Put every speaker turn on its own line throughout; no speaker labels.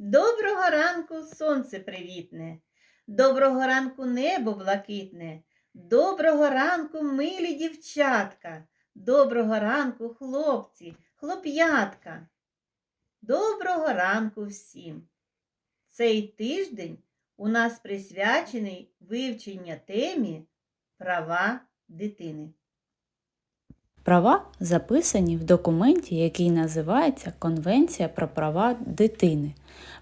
Доброго ранку сонце привітне, доброго ранку небо блакитне, доброго ранку милі дівчатка, доброго ранку хлопці, хлоп'ятка. Доброго ранку всім. Цей тиждень у нас присвячений вивчення темі права дитини.
Права записані в документі, який називається Конвенція про права дитини.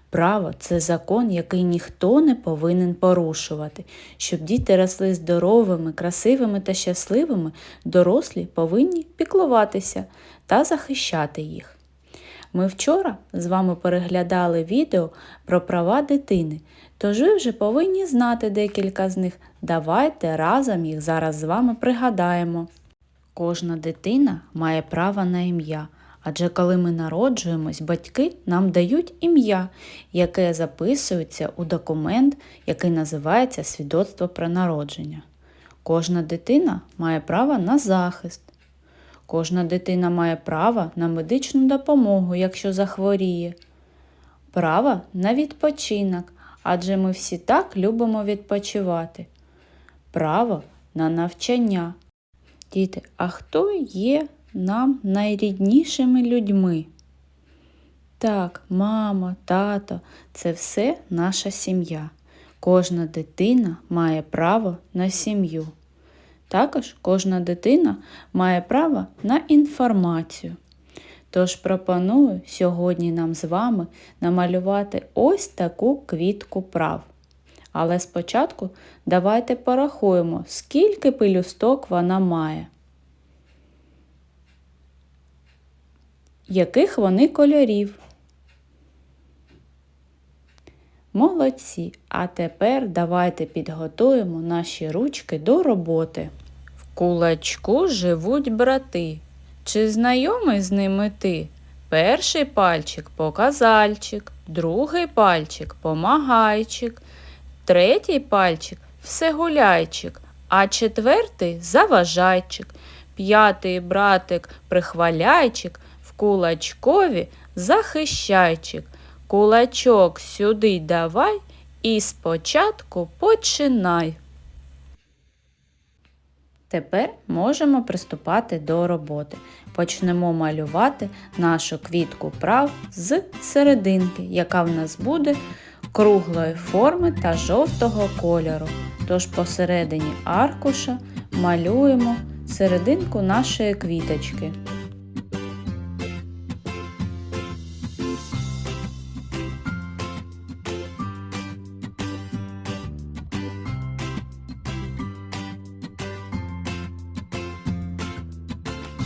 Право це закон, який ніхто не повинен порушувати. Щоб діти росли здоровими, красивими та щасливими, дорослі повинні піклуватися та захищати їх. Ми вчора з вами переглядали відео про права дитини, тож ви вже повинні знати декілька з них. Давайте разом їх зараз з вами пригадаємо. Кожна дитина має право на ім'я, адже коли ми народжуємось, батьки нам дають ім'я, яке записується у документ, який називається свідоцтво про народження. Кожна дитина має право на захист. Кожна дитина має право на медичну допомогу, якщо захворіє. Право на відпочинок, адже ми всі так любимо відпочивати. Право на навчання. Діти, а хто є нам найріднішими людьми? Так, мама, тато це все наша сім'я. Кожна дитина має право на сім'ю. Також кожна дитина має право на інформацію. Тож пропоную сьогодні нам з вами намалювати ось таку квітку прав. Але спочатку давайте порахуємо, скільки пелюсток вона має. Яких вони кольорів? Молодці. А тепер давайте підготуємо наші ручки до роботи. В кулачку живуть брати. Чи знайомий з ними ти? Перший пальчик показальчик, другий пальчик помагайчик, третій пальчик всегуляйчик, а четвертий заважайчик, п'ятий братик прихваляйчик, в кулачкові захищайчик. Кулачок сюди давай і спочатку починай. Тепер можемо приступати до роботи. Почнемо малювати нашу квітку прав з серединки, яка в нас буде круглої форми та жовтого кольору. Тож посередині аркуша малюємо серединку нашої квіточки.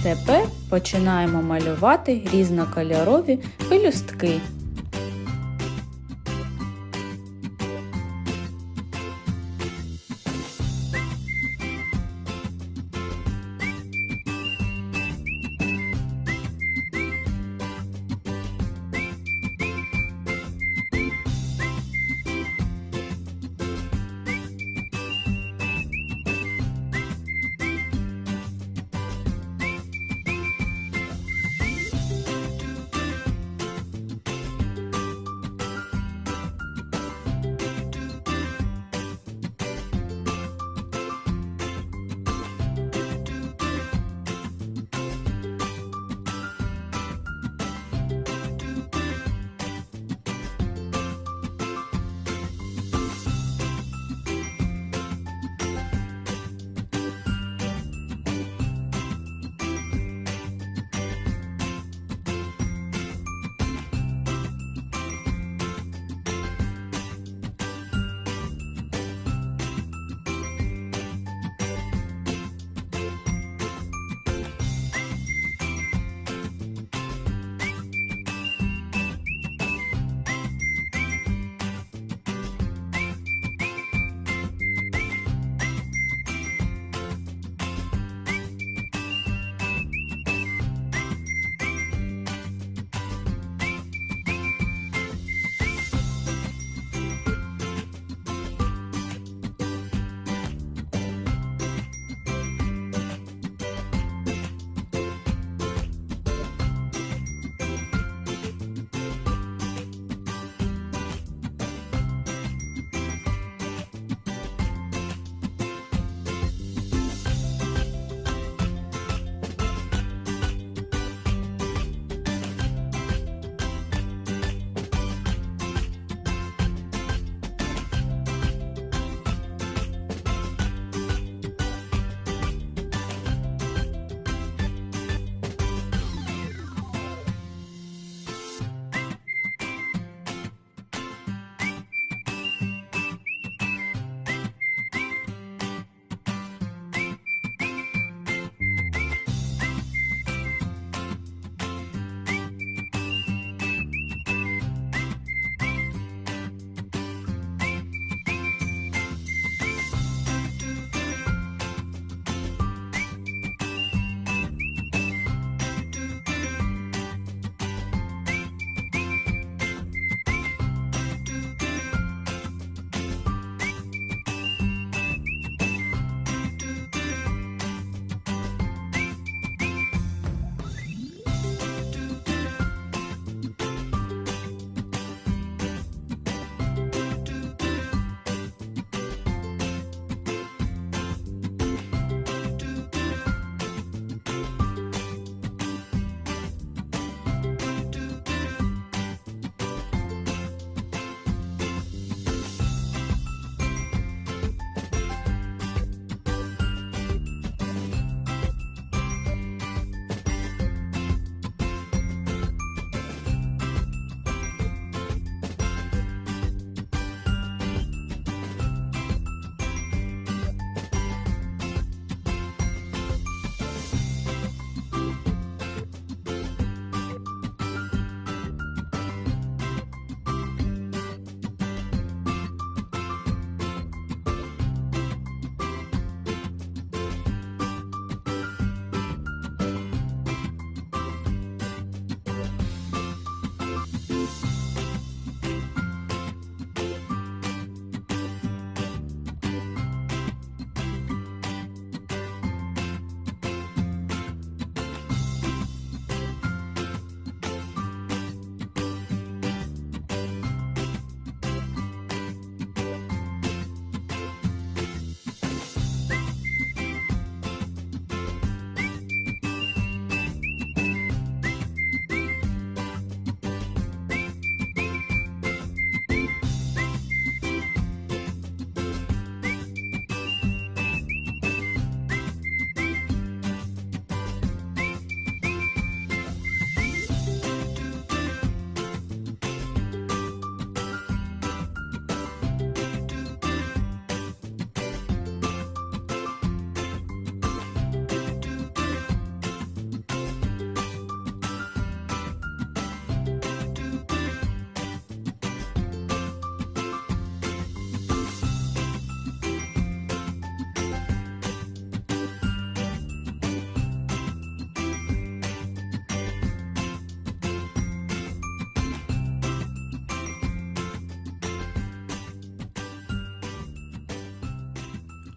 Тепер починаємо малювати різнокольорові пелюстки.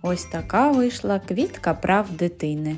Ось така вийшла квітка прав дитини.